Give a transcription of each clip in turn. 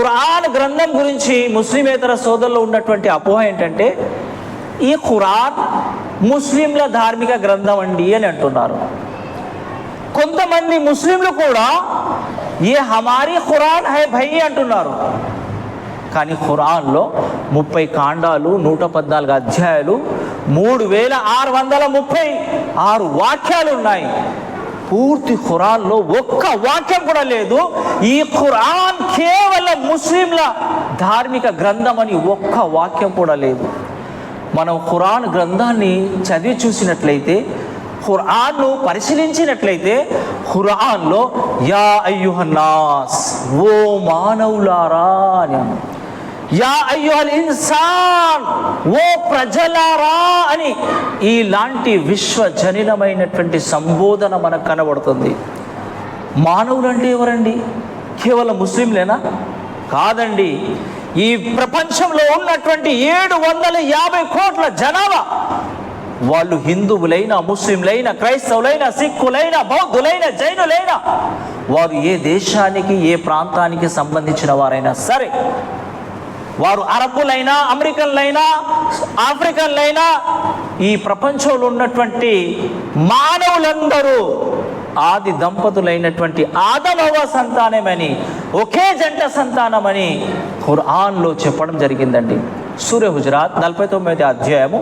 ఖురాన్ గ్రంథం గురించి ముస్లిమేతర సోదరులు ఉన్నటువంటి అపోహ ఏంటంటే ఈ ఖురాన్ ముస్లింల ధార్మిక గ్రంథం అండి అని అంటున్నారు. కొంతమంది ముస్లింలు కూడా ఏ హమారీ ఖురాన్ హై భయ్ అంటున్నారు. కానీ ఖురాన్లో ముప్పై కాండాలు నూట పద్నాలుగు అధ్యాయాలు మూడు వేల ఆరు వందల ముప్పై ఆరు వాక్యాలు ఉన్నాయి. పూర్తి ఖురాన్లో ఒక్క వాక్యం కూడా లేదు. ఈ ఖురాన్ కేవలం ముస్లింల ధార్మిక గ్రంథం అని ఒక్క వాక్యం కూడా లేదు. మనం ఖురాన్ గ్రంథాన్ని చదివి చూసినట్లయితే ఖురాన్ను పరిశీలించినట్లయితే ఖురాన్లో యా అయ్యుహన్నాస్ ఓ మానవులారా అని యా అయ్యుహల్ ఇన్సాన్ ఓ ప్రజలారా అని ఇలాంటి విశ్వజనినమైనటువంటి సంబోధన మనకు కనబడుతుంది. మానవులు అంటే ఎవరండి? కేవలం ముస్లింలేనా? కాదండి. ఈ ప్రపంచంలో ఉన్నటువంటి ఏడు వందల యాభై కోట్ల జనాభా. వాళ్ళు హిందువులైన ముస్లింలైన క్రైస్తవులైన సిక్కులైన బౌద్ధులైన జైనులైన వారు ఏ దేశానికి ఏ ప్రాంతానికి సంబంధించిన వారైనా సరే వారు అరబ్బులైనా అమెరికన్లైనా ఆఫ్రికన్లైనా ఈ ప్రపంచంలో ఉన్నటువంటి మానవులందరూ ఆది దంపతులైనటువంటి ఆదమవ సంతానమని ఒకే జంట సంతానమని ఖురాన్లో చెప్పడం జరిగిందండి. సూర్య హుజరాత్ నలభై తొమ్మిది అధ్యాయము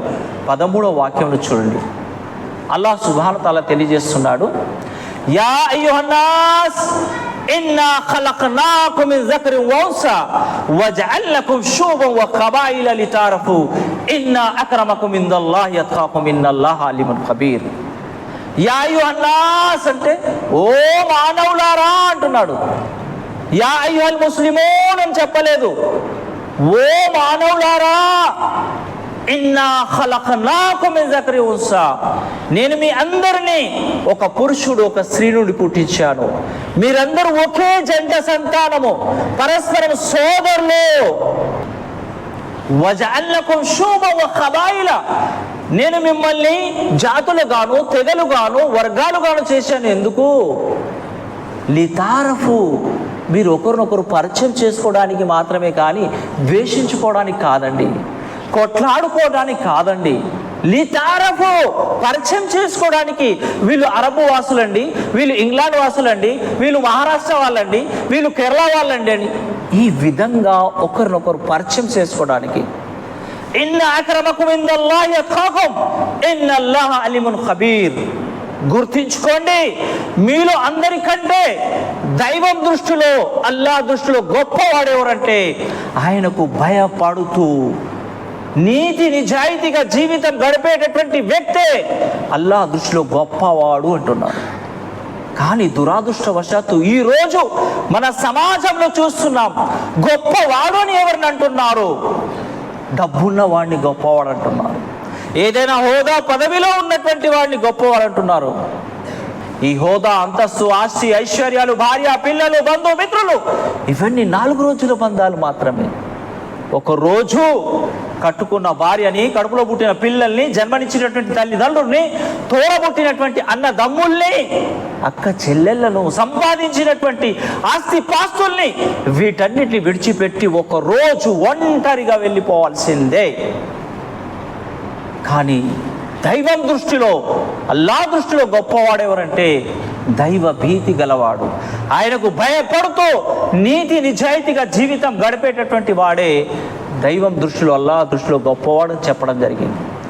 పదమూడవ వాక్యంలో చూడండి. అల్లాహ్ సుబ్హాన తాలా తెలియజేస్తున్నాడు యా అయ్యుహన్నాస్ ఇన్నా ఖలక్నాకుం మిన్ జకరిన్ వ ఉన్సా వజఅల్నాకుం షూబన్ వ ఖబాయిల లితారఫు ఇన్నా అక్రమకుం ఇందల్లాహి అత్ఖాకుం ఇన్నల్లాహ అలీమున్ ఖబీర్. యా అన్నాస్ అంటే ఓ మానవులారా అంటున్నాడు. యా అయ్యుహల్ ముస్లిమూన్ అని చెప్పలేదు. ఓ మానవులారా ఇన్నా నేను మీ అందరినీ ఒక పురుషుడు ఒక స్త్రీ నుండి పుట్టించాను. మీరందరూ ఒకే జంట సంతానము. పరస్పరం సోదరులు. వజఅల్నకుం శూబ వ ఖబాయిల. నేను మిమ్మల్ని జాతులుగాను తెగలుగాను వర్గాలుగాను చేశాను. ఎందుకు? లితారఫు. మీరు ఒకరినొకరు పరిచయం చేసుకోవడానికి మాత్రమే కానీ ద్వేషించుకోవడానికి కాదండి. కొట్లాడుకోవడానికి కాదండి. లితారఫు పరిచయం చేసుకోవడానికి వీళ్ళు అరబు వాసులండి వీళ్ళు ఇంగ్లాండ్ వాసులండి వీళ్ళు మహారాష్ట్ర వాళ్ళండి వీళ్ళు కేరళ వాళ్ళండి అని. ఈ విధంగా ఒకరినొకరు పరిచయం చేసుకోవడానికి. ఇన్న అక్రమకుం ఇందల్లాహి అత్ఖాకుం ఇన్నల్లాహ అలీమున్ ఖబీర్. గుర్తించుకోండి మీలో అందరికంటే దైవం దృష్టిలో అల్లా దృష్టిలో గొప్పవాడెవరంటే ఆయనకు భయపడుతూ నీతి నిజాయితీగా జీవితం గడిపేటటువంటి వ్యక్తే అల్లా దృష్టిలో గొప్పవాడు అంటున్నారు కానీ దురాదృష్టవశాత్తు ఈ రోజు మన సమాజంలో చూస్తున్నాం గొప్పవాడు అని ఎవరిని అంటున్నారు? డబ్బున్న వాడిని గొప్పవాడు అంటున్నారు. ఏదైనా హోదా పదవిలో ఉన్నటువంటి వాడిని గొప్పవాడు అంటున్నారు. ఈ హోదా అంతస్తు ఆస్తి ఐశ్వర్యాలు భార్య పిల్లలు బంధు మిత్రులు ఇవన్నీ నాలుగు రోజుల బంధాలు మాత్రమే. ఒక రోజు కట్టుకున్న భార్యని కడుపులో పుట్టిన పిల్లల్ని జన్మనిచ్చినటువంటి తల్లిదండ్రుల్ని తోడబుట్టినటువంటి అన్నదమ్ముల్ని అక్క చెల్లెళ్ళను సంపాదించినటువంటి ఆస్తి పాస్తుల్ని వీటన్నిటిని విడిచిపెట్టి ఒక రోజు ఒంటరిగా వెళ్ళిపోవాల్సిందే. కానీ దైవం దృష్టిలో అల్లా దృష్టిలో గొప్పవాడెవరంటే దైవ భీతి గలవాడు. ఆయనకు భయపడుతూ నీతి నిజాయితీగా జీవితం గడిపేటటువంటి వాడే దైవం దృష్టిలో అల్లా దృష్టిలో గొప్పవాడు చెప్పడం జరిగింది.